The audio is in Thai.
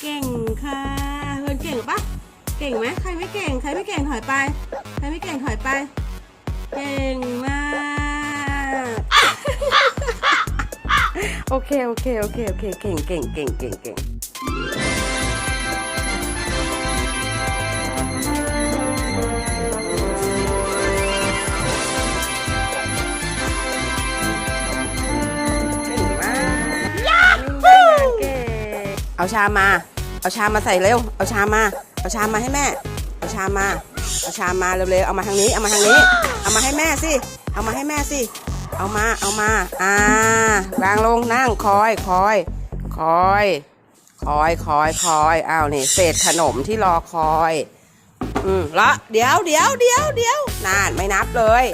เก่งค่ะเพื่อนเก่งปะเก่งไหมใครไม่เก่ง ใครไม่เก่งถอยไป ใครไม่เก่งถอยไป เก่งมาก โอเค โอเค โอเค โอเค เก่งเก่งเก่งเก่งเก่ง เอาชามมา เอาชามมาใส่เร็ว เอาชามมา เอาชามมาให้แม่ เอาชามมา เอาชามมาเร็วๆ เอามาทางนี้ เอามาทางนี้ เอามาให้แม่สิ เอามาให้แม่สิ เอามา เอามา อ่าวางลงนั่งคอยคอย คอย คอยคอยคอยอ้าวนี่เศษขนมที่รอคอย อืมละเดี๋ยวเดี๋ยวเดี๋ยวเดี๋ยวนานไม่นับเลย